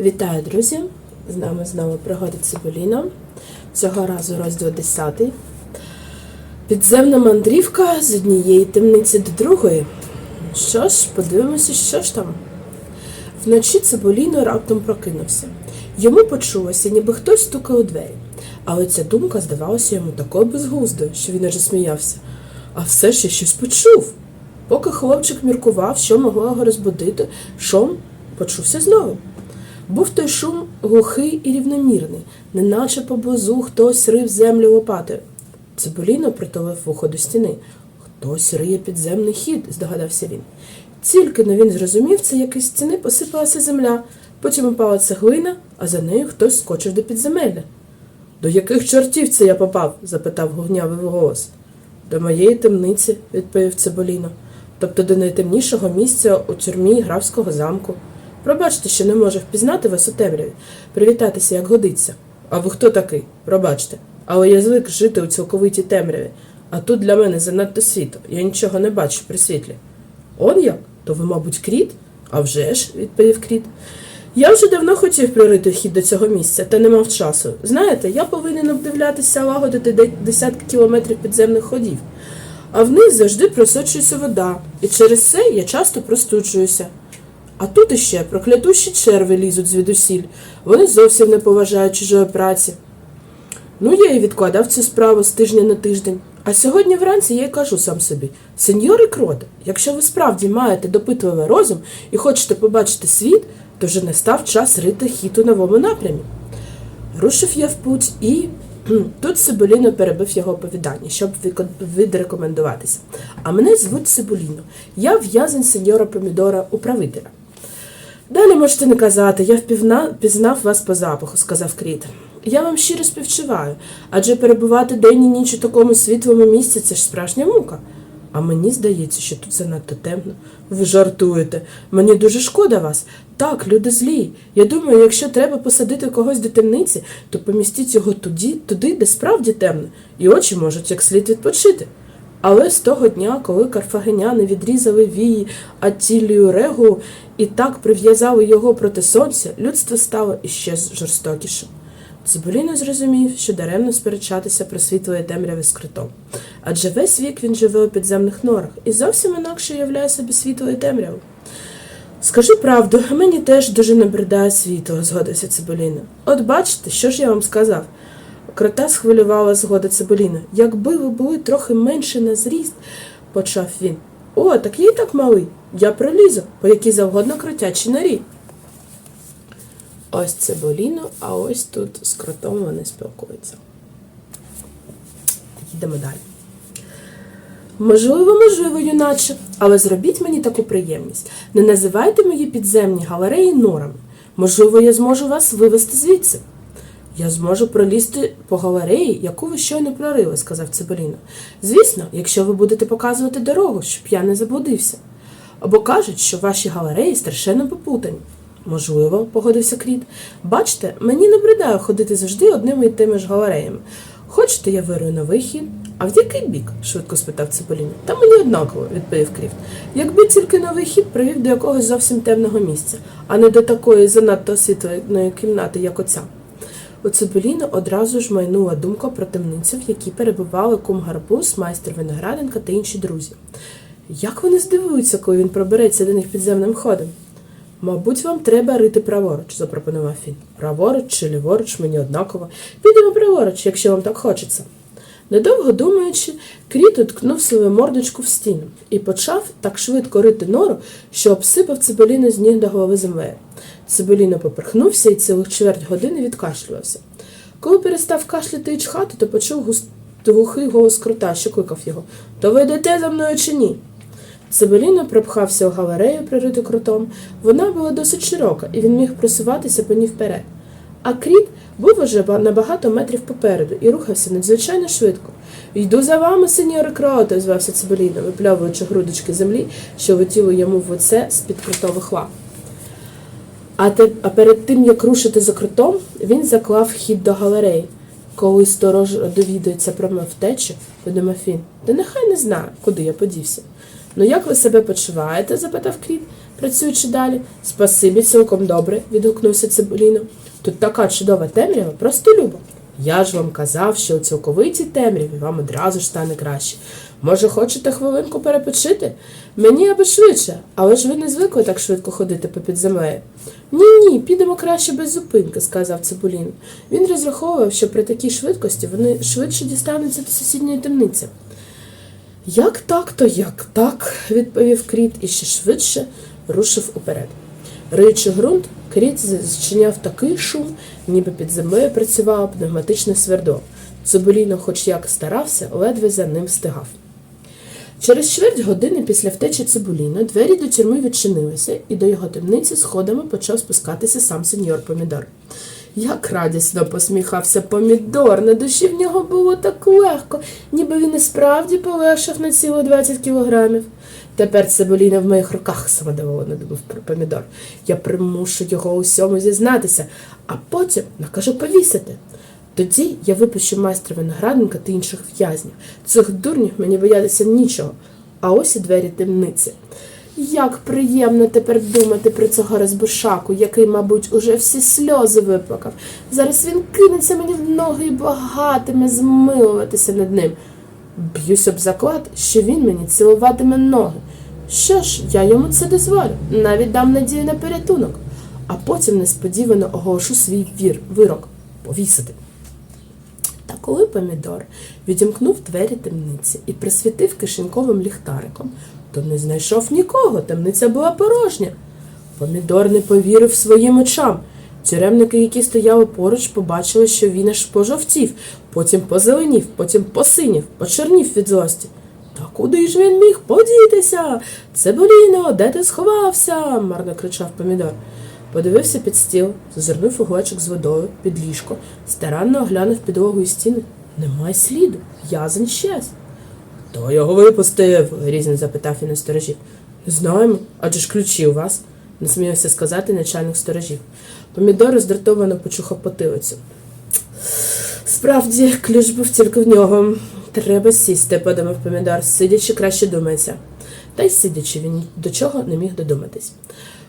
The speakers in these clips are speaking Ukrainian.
Вітаю, друзі! З нами знову пригоди Цибуліна. Цього разу розділ 10. Підземна мандрівка з однієї темниці до другої. Що ж, подивимося, що ж там. Вночі Цибуліно раптом прокинувся. Йому почулося, ніби хтось стукає у двері. Але ця думка здавалася йому такою безглуздою, що він аж сміявся. А все ще щось почув. Поки хлопчик міркував, що могло його розбудити, шум почувся знову. Був той шум глухий і рівномірний, неначе поблизу хтось рив землю лопатою. Цибуліно притулив вухо до стіни. Хтось риє підземний хід, здогадався він. Тільки но він зрозумів це, як із стіни посипалася земля, потім упала цеглина, а за нею хтось скочив до підземелля. До яких чортів це я попав? запитав гугнявий голос. До моєї темниці, відповів Цибуліно, тобто до найтемнішого місця у тюрмі графського замку. Пробачте, що не можу впізнати вас у темряві, привітатися, як годиться. А ви хто такий? Пробачте. Але я звик жити у цілковитій темряві, а тут для мене занадто світло, я нічого не бачу при світлі. Он як? То ви, мабуть, кріт? А вже ж, відповів кріт. Я вже давно хотів прорити хід до цього місця, та не мав часу. Знаєте, я повинен обдивлятися, лагодити десятки кілометрів підземних ходів. А вниз завжди просочується вода, і через це я часто простуджуюся. А тут іще проклятущі черви лізуть звідусіль. Вони зовсім не поважають чужої праці. Ну, я і відкладав цю справу з тижня на тиждень. А сьогодні вранці я й кажу сам собі: сеньори Кроте, якщо ви справді маєте допитливий розум і хочете побачити світ, то вже настав час рити хід у новому напрямі. Рушив я в путь і тут Цибуліно перебив його оповідання, щоб відрекомендуватися. А мене звуть Цибуліно. Я в'язень сеньора Помідора управителя. Далі можете не казати, я впівна, пізнав вас по запаху, сказав Кріт. Я вам щиро співчуваю, адже перебувати день і ніч у такому світлому місці це ж справжня мука. А мені здається, що тут занадто темно. Ви жартуєте. Мені дуже шкода вас. Так, люди злі. Я думаю, якщо треба посадити когось до темниці, то помістіть його туди, туди, де справді темно, і очі можуть як слід відпочити. Але з того дня, коли карфагеняни відрізали вії Аттілію Регу і так прив'язали його проти сонця, людство стало іще жорстокішим. Цибуліно зрозумів, що даремно сперечатися про світло і темряве з критом. Адже весь вік він живе у підземних норах і зовсім інакше являє собі світло і темряву. Скажи правду, мені теж дуже набридає світло, згодився Цибуліно. От бачите, що ж я вам сказав. Крота схвилювала згода Цибуліна. Якби ви були трохи менше на зріст, почав він. О, так я й так малий. Я пролізу, по якій завгодно кротячій норі. Ось Цибуліно, а ось тут з кротом вони спілкуються. Йдемо далі. Можливо, можливо, юначе, але зробіть мені таку приємність. Не називайте мої підземні галереї норами. Можливо, я зможу вас вивести звідси. Я зможу пролізти по галереї, яку ви щойно прорили, сказав Цибуліно. Звісно, якщо ви будете показувати дорогу, щоб я не заблудився. Або кажуть, що ваші галереї страшенно попутані. Можливо, погодився Кріт. Бачте, мені набридає ходити завжди одними і тими ж галереями. Хочете, я вирую новий хід? А в який бік? швидко спитав Цибуліно. Та мені однаково, відповів Кріфт. Якби тільки новий хід привів до якогось зовсім темного місця, а не до такої занадто освітленої кімнати, як оця. У Цибуліну одразу ж майнула думка про темницю, в якій перебували кум Гарбуз, майстер Винограденка та інші друзі. Як вони здивуються, коли він пробереться до них підземним ходом? Мабуть, вам треба рити праворуч, запропонував він. Праворуч чи ліворуч, мені однаково. Підемо праворуч, якщо вам так хочеться. Недовго думаючи, Кріт уткнув свою мордочку в стіну і почав так швидко рити нору, що обсипав Цибеліну з ніг до голови землею. Цибеліно поперхнувся і цілих чверть години відкашлювався. Коли перестав кашляти і чхати, то почув глухий голос крота, що кликав його То ви йдете за мною чи ні? Цибеліно пропхався у галерею, прориту кротом. Вона була досить широка, і він міг просуватися по ній вперед. А кріт був уже ба- на багато метрів попереду і рухався надзвичайно швидко. Йду за вами, сеньоре Кроте, звався Цибеліно, випльовуючи грудочки землі, що летіли йому в оце з-під кротових лап. А, те, а перед тим, як рушити за кротом, він заклав хід до галереї. Коли сторож довідається про мою втечу, подумав він, та нехай не знає, куди я подівся. Ну як ви себе почуваєте? запитав Кріт. працюючи далі. Спасибі, цілком добре, відгукнувся Цибуліно. Тут така чудова темрява, просто любо. Я ж вам казав, що у цілковитій темряві вам одразу ж стане краще. Може, хочете хвилинку перепочити? Мені аби швидше, але ж ви не звикли так швидко ходити попід землею. Ні, ні, підемо краще без зупинки, сказав Цибулін. Він розраховував, що при такій швидкості вони швидше дістануться до сусідньої темниці. Як так, то як так, відповів Кріт і ще швидше рушив уперед. Риючи ґрунт, Кріт зчиняв такий шум, ніби під землею працювало пневматичне свердло. Цибуліно, хоч як старався, ледве за ним встигав. Через чверть години після втечі Цибуліна двері до тюрми відчинилися, і до його темниці сходами почав спускатися сам сеньор Помідор. Як радісно посміхався Помідор, на душі в нього було так легко, ніби він і справді полегшав на ціло 20 кілограмів. Тепер Цибуліна в моїх руках самодоволено думав про Помідор. Я примушу його усьому зізнатися, а потім накажу повісити. Тоді я випущу майстра виноградника та інших в'язнів. Цих дурнів мені боятися нічого. А ось і двері темниці. Як приємно тепер думати про цього розбушаку, який, мабуть, уже всі сльози виплакав. Зараз він кинеться мені в ноги і багатиме змилуватися над ним. Б'юсь об заклад, що він мені цілуватиме ноги. Що ж, я йому це дозволю, навіть дам надію на порятунок, а потім несподівано оголошу свій вір, вирок повісити. Та коли Помідор відімкнув двері темниці і присвітив кишеньковим ліхтариком, то не знайшов нікого, темниця була порожня. Помідор не повірив своїм очам. Тюремники, які стояли поруч, побачили, що він аж пожовтів, потім позеленів, потім посинів, почернів від злості. Та куди ж він міг подітися? Цибуліно, де ти сховався? марно кричав Помідор. Подивився під стіл, зазирнув у глечик з водою під ліжко, старанно оглянув підлогу і стіни. Немає сліду, язень щез. Хто його випустив? грізно запитав він у сторожів. Не знаємо, адже ж ключі у вас, насміявся сказати начальник сторожів. Помідор роздратовано почухав потилицю. Справді, ключ був тільки в нього. Треба сісти, подумав помідор, сидячи краще думається. Та й сидячи він до чого не міг додуматись.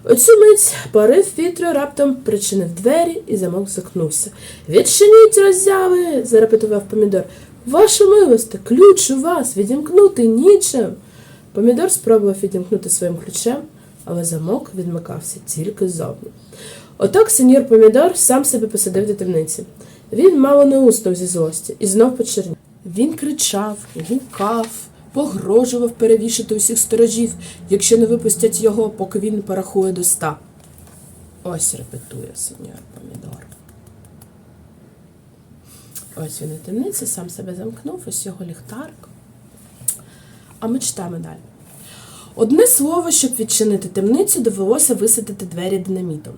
У цю мить порив вітру раптом причинив двері і замок закнувся. Відчиніть роззяви, зарепетував помідор. Ваша милосте, ключ у вас, відімкнути нічим. Помідор спробував відімкнути своїм ключем, але замок відмикався тільки ззовні. Отак сеньор Помідор сам себе посадив до темниці. Він мало не уснув зі злості і знов почернів. Він кричав, гукав, погрожував перевішати усіх сторожів, якщо не випустять його, поки він порахує до ста. Ось репетує сеньор Помідор. Ось він у темниці, сам себе замкнув, ось його ліхтарик. А ми читаємо далі. Одне слово, щоб відчинити темницю, довелося висадити двері динамітом.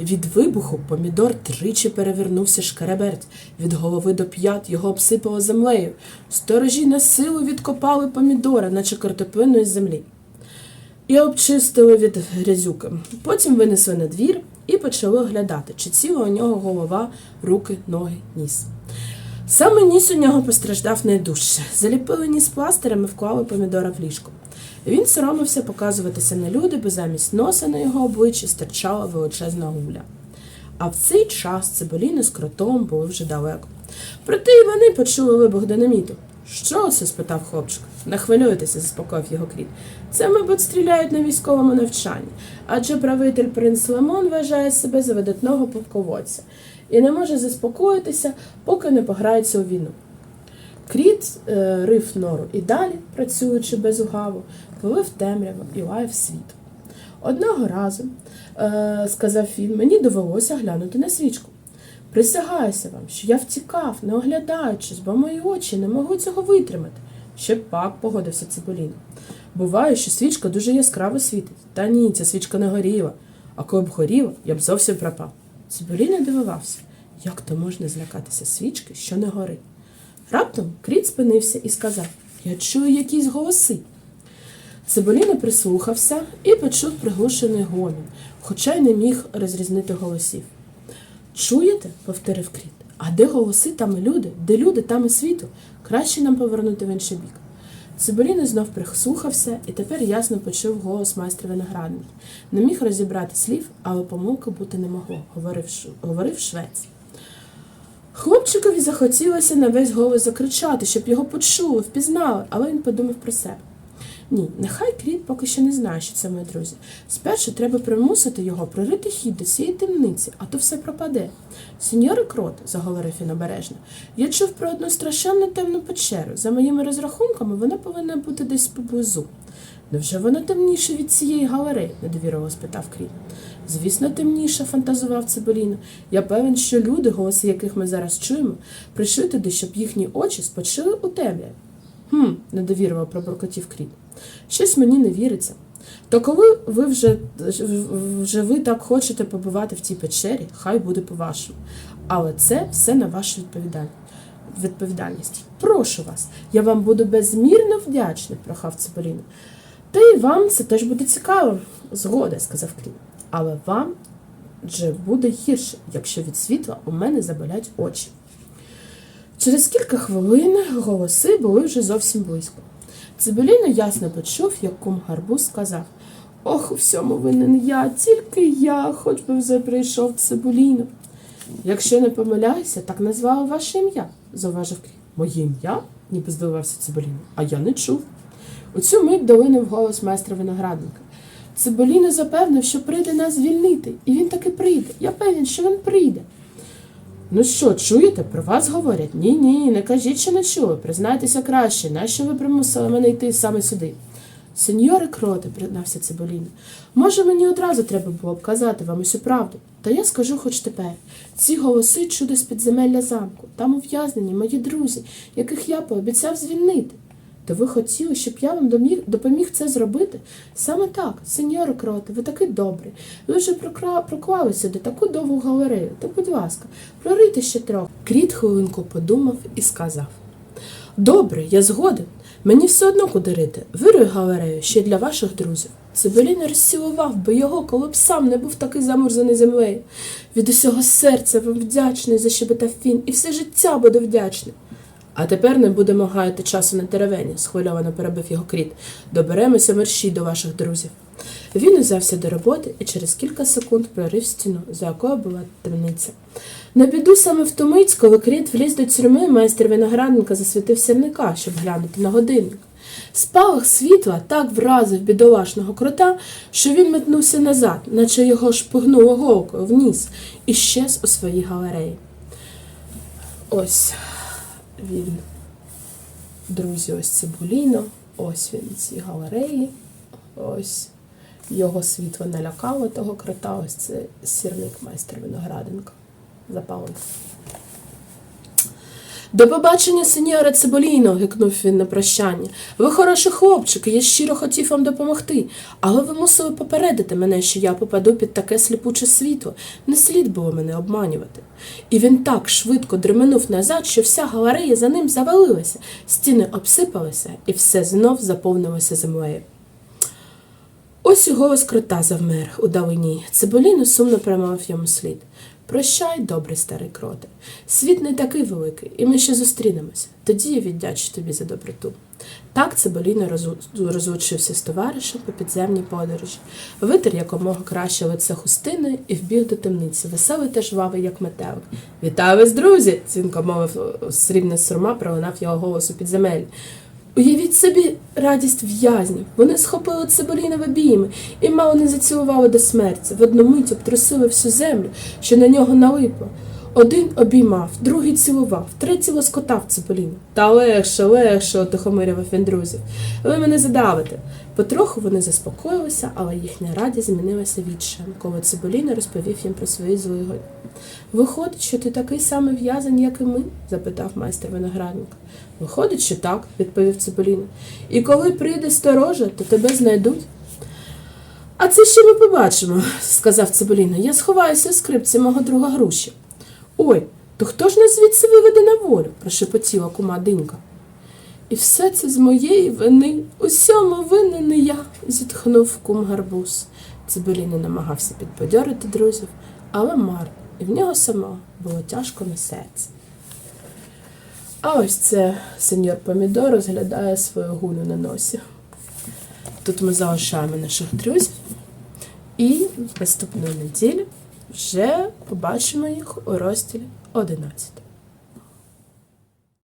Від вибуху помідор тричі перевернувся шкереберть, від голови до п'ят його обсипало землею. Сторожі на силу відкопали помідора, наче картоплину із землі. І обчистили від грязюки. Потім винесли на двір і почали оглядати, чи ціла у нього голова, руки, ноги, ніс. Саме ніс у нього постраждав найдужче. Заліпили ніс пластирем і вклали помідора в ліжко. Він соромився показуватися на люди, бо замість носа на його обличчі стирчала величезна гуля. А в цей час цибуліни з кротом були вже далеко. Проте й вони почули вибух динаміту. Що це? спитав хлопчик. Не хвилюйтеся, заспокоїв його кріт. Це, мабуть, стріляють на військовому навчанні, адже правитель принц Лемон вважає себе за видатного полководця і не може заспокоїтися, поки не пограється у війну. Кріт е, рив нору і далі, працюючи без угаву, плив темряву і лаяв світ. Одного разу, е, сказав він, мені довелося глянути на свічку. Присягаюся вам, що я втікав, не оглядаючись, бо мої очі не могли цього витримати. Ще пак погодився Цибулін. Буває, що свічка дуже яскраво світить. Та ні, ця свічка не горіла. А коли б горіла, я б зовсім пропав. Не дивувався, як то можна злякатися свічки, що не горить. Раптом Кріт спинився і сказав Я чую якісь голоси. Цибуліна прислухався і почув приглушений гомін, хоча й не міг розрізнити голосів. Чуєте? повторив Кріт. А де голоси, там і люди, де люди, там і світло. Краще нам повернути в інший бік. Цибуліна знов прислухався і тепер ясно почув голос майстра виноградника. Не міг розібрати слів, але помилки бути не могло, говорив, говорив швець. Хлопчикові захотілося на весь голос закричати, щоб його почули, впізнали, але він подумав про себе. Ні, нехай Кріт поки що не знає, що це мої друзі. Спершу треба примусити його прорити хід до цієї темниці, а то все пропаде. Сеньоре Крот, заговорив він обережно, я чув про одну страшенну темну печеру. За моїми розрахунками, вона повинна бути десь поблизу. Невже вона темніша від цієї галереї? недовірливо спитав Кріт. Звісно, темніша, фантазував Цибуліно. Я певен, що люди, голоси яких ми зараз чуємо, прийшли туди, щоб їхні очі спочили у темряві. Хм, недовірливо пробуркотів Кріт. Щось мені не віриться. То коли ви вже, вже ви так хочете побувати в цій печері, хай буде по-вашому. Але це все на вашу відповідальність. Прошу вас, я вам буду безмірно вдячний, прохав Цибуліно. Та й вам це теж буде цікаво. Згода, сказав Кріт. Але вам же буде гірше, якщо від світла у мене заболять очі. Через кілька хвилин голоси були вже зовсім близько. Цибуліно ясно почув, як кум гарбуз сказав Ох, у всьому винен я, тільки я, хоч би вже прийшов Цибуліно. Якщо не помиляюся, так назвали ваше ім'я, зауважив Кріт. Моє ім'я? ніби здивувався Цибуліно, а я не чув. У цю мить долинув голос майстра виноградника. Цибуліно запевнив, що прийде нас звільнити, і він таки прийде. Я певен, що він прийде. Ну що, чуєте, про вас говорять? Ні, ні, не кажіть, що не чули. Признайтеся краще, нащо ви примусили мене йти саме сюди? Сеньоре кроте, признався Цибуліно, може мені одразу треба було б казати вам усю правду. Та я скажу хоч тепер. Ці голоси чудо з підземелля замку. Там ув'язнені мої друзі, яких я пообіцяв звільнити. То ви хотіли, щоб я вам допоміг це зробити? Саме так, сеньоре кроте, ви такий добрий. Ви вже прокра... проклали сюди таку довгу галерею. То, будь ласка, прорийте ще трохи. Кріт хвилинку подумав і сказав. Добре, я згоден. Мені все одно куди рити. Вируй галерею ще для ваших друзів. Цибулін розцілував би його, коли б сам не був такий замурзаний землею. Від усього серця вам вдячний, защебетав він, і все життя буду вдячний. А тепер не будемо гаяти часу на теревені, схвильовано перебив його кріт. Доберемося мерщій до ваших друзів. Він узявся до роботи і через кілька секунд прорив стіну, за якою була темниця. На біду саме в ту коли кріт вліз до тюрми, майстер виноградника засвітив сірника, щоб глянути на годинник. Спалах світла так вразив бідолашного крота, що він метнувся назад, наче його шпигнуло голкою вниз, і щез у своїй галереї. Ось він, друзі, ось Цибуліно, ось він ці галереї, ось його світло налякало того крота, ось це сірник майстер Винограденка. Запалений. До побачення, сеньоре Цибуліно, гикнув він на прощання. Ви хороший хлопчик, я щиро хотів вам допомогти, але ви мусили попередити мене, що я попаду під таке сліпуче світло. Не слід було мене обманювати. І він так швидко дременув назад, що вся галерея за ним завалилася, стіни обсипалися, і все знов заповнилося землею. Ось і голос крота завмер у далині. Цибуліно сумно промовив йому слід. Прощай, добрий старий кроте. Світ не такий великий, і ми ще зустрінемося. Тоді я віддячу тобі за доброту. Так Цибуліно розу- розлучився з товаришем по підземній подорожі, витер якомога краще лице хустиною і вбіг до темниці, веселий та жвавий, як метелик. Вітаю вас, друзі! дзвінко мовив о, срібне сурма, пролунав його голос у підземелі. Уявіть собі радість в'язнів. Вони схопили цибуліна в обійми і мало не зацілували до смерті. В одну мить обтрусили всю землю, що на нього налипло. Один обіймав, другий цілував, третій лоскотав цибуліну. Та легше, легше, отихомирював він друзів. Ви мене задавите. Потроху вони заспокоїлися, але їхня радість змінилася відчаєм, коли Цибуліна розповів їм про свої злигодні. Виходить, що ти такий самий в'язень, як і ми? запитав майстер виноградник. Виходить, що так, відповів Цибуліна. І коли прийде сторожа, то тебе знайдуть. А це ще ми побачимо, сказав Цибуліна. Я сховаюся у скрипці мого друга груші. Ой, то хто ж нас звідси виведе на волю? прошепотіла кума Динька. І все це з моєї вини. Усьому винен не я, зітхнув кум гарбуз. Цибуліна намагався підбадьорити друзів, але марно, і в нього самого було тяжко на серці. А ось це сеньор Помідор розглядає свою гулю на носі. Тут ми залишаємо наших друзів. І наступної неділі вже побачимо їх у розділі 11.